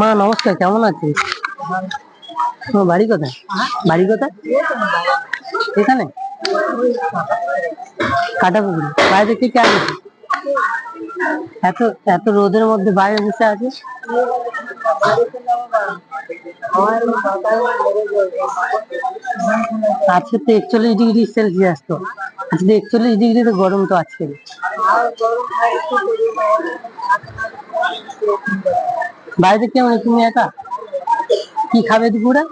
মা, নমস্কার, কেমন আছিস? বাড়ি কোথায়? বাড়ি কোথায়? এখানে? কাটাপুকুরে বাইরে থেকে কে আসবে এত এত রোদের মধ্যে বাইরে বসে আছে? আজকে তো একচল্লিশ ডিগ্রি সেলসিয়াস তো। আজকে একচল্লিশ ডিগ্রি তো গরম তো আজকে বাড়িতে কেমন তুমি একা? কি খাবে দুপুরে?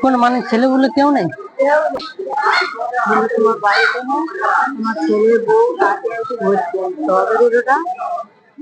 কোন মানে ছেলেগুলো কেউ নেই? তোমার বাড়িতে তোমার ছেলে বউ তাকে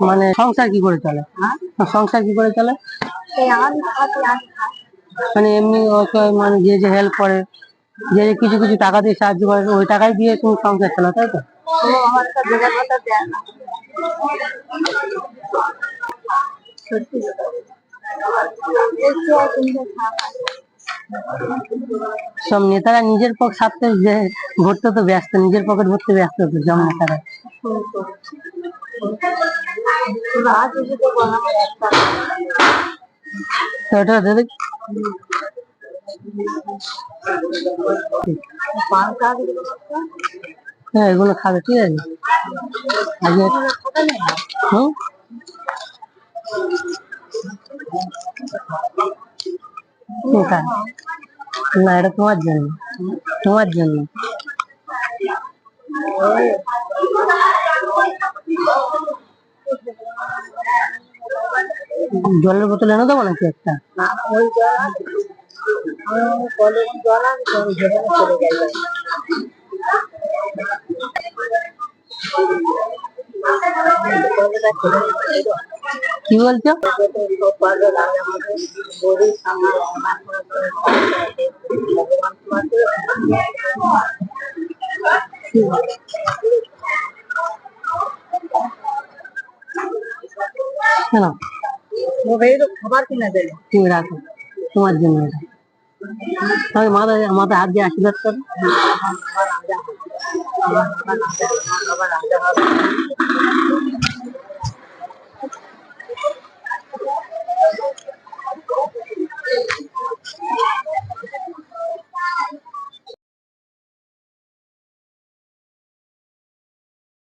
মানে সংসার কি করে চলে? হ্যাঁ? সংসার কি করে চলে? মানে এমনি মানে যে যে হেল্প করে, যে কিছু কিছু টাকা দিয়ে সাহায্য করে, ওই টাকাই দিয়ে তুমি সংসার চালাও, তাই তো? সব নেতারা নিজের পক স্বার্থে ভরতে তো ব্যস্ত, নিজের পকেট ভরতে ব্যস্ত তো সব নেতারা রাত এসে তো বানাবো একটা তো ওটা দেবে পান কার্ড দিবো একটা হ্যাঁ এগুলো খাবে ঠিক আছে আগে খাবে না হুম কোথায়? না এটা তোমার জন্য তোমার জন্য জলের বোতল এনে দেবো নাকি একটা? কি বলছো? সব মোবাইল খাবার কিনা দেয়। ঠিক রাখো তোমার জন্য তবে মাথায় মাথায় হাত দিয়ে আশীর্বাদ করো।